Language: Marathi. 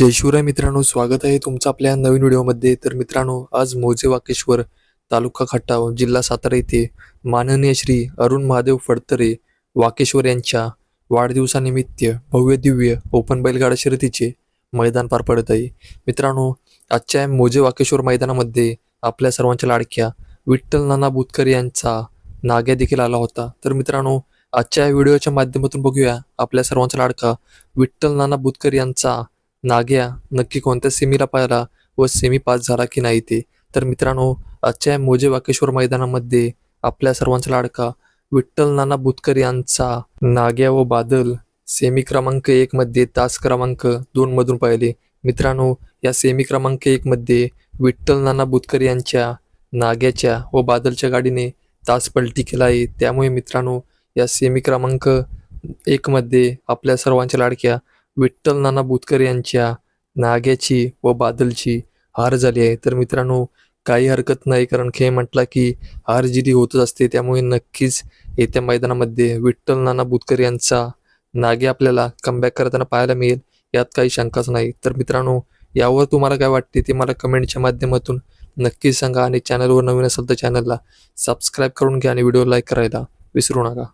जय शिवराय मित्रांनो स्वागत आहे तुमचं आपल्या नवीन व्हिडिओमध्ये. तर मित्रांनो आज मोजे वाकेश्वर तालुका खटाव जिल्हा सातारा येथे माननीय श्री अरुण महादेव फडतरे वाकेश्वर यांच्या वाढदिवसानिमित्त भव्य दिव्य ओपन बैलगाडा शर्यतीचे मैदान पार पडत आहे. मित्रांनो आजच्या मोजे वाकेश्वर मैदानामध्ये आपल्या सर्वांच्या लाडक्या विठ्ठल नाना बुतकर यांचा नाग्या देखील आला होता. तर मित्रांनो आजच्या या व्हिडिओच्या माध्यमातून बघूया आपल्या सर्वांचा लाडका विठ्ठल नाना बुतकर यांचा नाग्या नक्की कोणत्या सेमीला पाहिला व सेमी पास झाला की नाही ते? तर मित्रांनो आजच्या मोजे वाकेश्वर मैदानामध्ये आपल्या सर्वांचा लाडका विठ्ठल नाना बुतकर यांचा नाग्या व बादल सेमी क्रमांक एक मध्ये तास क्रमांक दोन मधून पाहिले. मित्रांनो या सेमी क्रमांक एक मध्ये विठ्ठल नाना बुतकर यांच्या नाग्याच्या व बादलच्या गाडीने तास पलटी केला आहे. त्यामुळे मित्रांनो या सेमी क्रमांक एक मध्ये आपल्या सर्वांच्या लाडक्या विठ्ठल नाना बुतकर यांच्या नाग्याची व बादलची हार झाली आहे. तर मित्रांनो काही हरकत नाही कारण खेळ म्हटला की हार जिरी होतच असते. त्यामुळे नक्कीच येत्या मैदानामध्ये विठ्ठल नाना बुतकर यांचा नागे आपल्याला कमबॅक करताना पाहायला मिळेल. यात काही शंकाच नाही. तर मित्रांनो यावर तुम्हाला काय वाटते ते मला कमेंटच्या माध्यमातून नक्कीच सांगा. आणि चॅनलवर नवीन असेल तर चॅनलला सबस्क्राईब करून घ्या आणि व्हिडिओ लाईक करायला विसरू नका.